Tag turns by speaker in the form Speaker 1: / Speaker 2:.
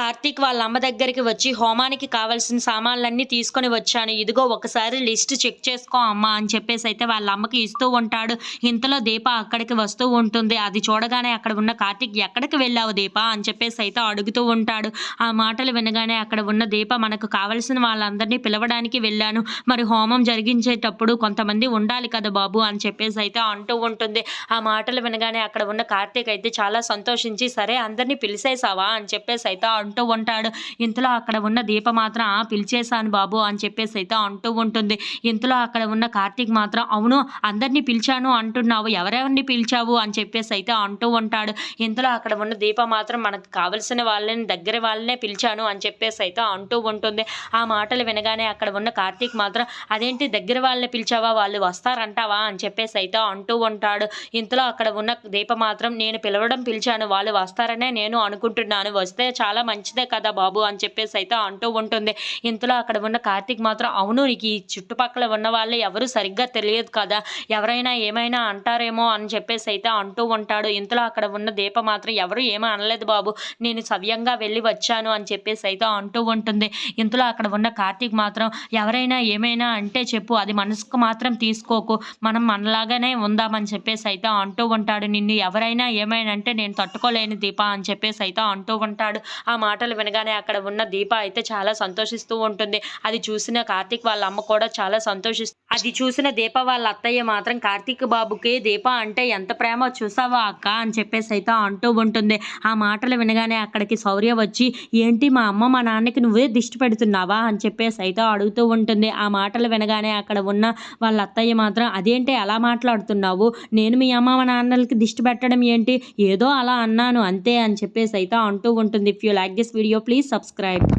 Speaker 1: కార్తీక్ వాళ్ళ అమ్మ దగ్గరికి వచ్చి హోమానికి కావాల్సిన సామాన్లన్నీ తీసుకొని వచ్చాను. ఇదిగో ఒకసారి లిస్ట్ చెక్ చేసుకో అమ్మా అని చెప్పేసి అయితే వాళ్ళ అమ్మకి ఇస్తూ ఉంటాడు. ఇంతలో దీప అక్కడికి వస్తూ ఉంటుంది. అది చూడగానే అక్కడ ఉన్న కార్తీక్ ఎక్కడికి వెళ్ళావు దీప? అని చెప్పేసి అయితే అడుగుతూ ఉంటాడు. ఆ మాటలు వినగానే అక్కడ ఉన్న దీప మనకు కావలసిన వాళ్ళందరినీ పిలవడానికి వెళ్ళాను. మరి హోమం జరిగించేటప్పుడు కొంతమంది ఉండాలి కదా బాబు? అని చెప్పేసి అయితే అంటూ ఉంటుంది. ఆ మాటలు వినగానే అక్కడ ఉన్న కార్తీక్ అయితే చాలా సంతోషించి సరే అందరినీ పిలిచేసావా అని చెప్పేసి అయితే అంటూ ఉంటాడు. ఇంతలో అక్కడ ఉన్న దీప మాత్రం పిలిచేశాను బాబు అని చెప్పేసి అయితే అంటూ ఉంటుంది. ఇంతలో అక్కడ ఉన్న కార్తీక్ మాత్రం అవును అందరినీ పిలిచాను అంటున్నావు. ఎవరెవరిని పిలిచావు? అని చెప్పేసి అయితే అంటూ ఉంటాడు. ఇంతలో అక్కడ ఉన్న దీప మాత్రం మనకు కావలసిన వాళ్ళని దగ్గర వాళ్ళనే పిలిచాను అని చెప్పేసి అయితే అంటూ ఉంటుంది. ఆ మాటలు వినగానే అక్కడ ఉన్న కార్తీక్ మాత్రం అదేంటి దగ్గర వాళ్ళని పిలిచావా? వాళ్ళు వస్తారంటావా? అని చెప్పేసి అయితే అంటూ ఉంటాడు. ఇంతలో అక్కడ ఉన్న దీప మాత్రం నేను పిలవడం పిలిచాను. వాళ్ళు వస్తారనే నేను అనుకుంటున్నాను. వస్తే చాలా మంచిదే కదా బాబు అని చెప్పేసి అయితే అంటూ ఉంటుంది. ఇంతలో అక్కడ ఉన్న కార్తీక్ మాత్రం అవును నీకు ఈ చుట్టుపక్కల ఉన్న వాళ్ళు ఎవరు సరిగ్గా తెలియదు కదా ఎవరైనా ఏమైనా అంటారేమో అని చెప్పేసి అయితే అంటూ ఉంటాడు. ఇంతలో అక్కడ ఉన్న దీప మాత్రం ఎవరు ఏమీ అనలేదు బాబు నేను సవ్యంగా వెళ్ళి వచ్చాను అని చెప్పేసి అయితే అంటూ ఉంటుంది. ఇంతలో అక్కడ ఉన్న కార్తీక్ మాత్రం ఎవరైనా ఏమైనా అంటే చెప్పు అది మనసుకు మాత్రం తీసుకోకు మనం మనలాగానే ఉందామని చెప్పేసి అయితే అంటూ ఉంటాడు. నిన్ను ఎవరైనా ఏమైనా అంటే నేను తట్టుకోలేని దీప అని చెప్పేసి అయితే అంటూ ఉంటాడు. ఆ మాటలు వినగానే అక్కడ ఉన్న దీప అయితే చాలా సంతోషిస్తూ ఉంటుంది. అది చూసిన కార్తీక్ వాళ్ళ అమ్మ కూడా చాలా సంతోషిస్తూ అది చూసిన దీప వాళ్ళ అత్తయ్య మాత్రం కార్తీక్ బాబుకి దీప అంటే ఎంత ప్రేమ చూసావా అక్క? అని చెప్పేసి అయితే అంటూ ఉంటుంది. ఆ మాటలు వినగానే అక్కడికి శౌర్య వచ్చి ఏంటి మా అమ్మ మా నాన్నకి నువ్వే దిష్టి పెడుతున్నావా? అని చెప్పేసి అయితే అడుగుతూ ఉంటుంది. ఆ మాటలు వినగానే అక్కడ ఉన్న వాళ్ళ అత్తయ్య మాత్రం అదేంటి అలా మాట్లాడుతున్నావు? నేను మీ అమ్మ మా నాన్నలకి దిష్టి పెట్టడం ఏంటి? ఏదో అలా అన్నాను అంతే అని చెప్పేసి అయితే అంటూ ఉంటుంది. If you like like this video please subscribe.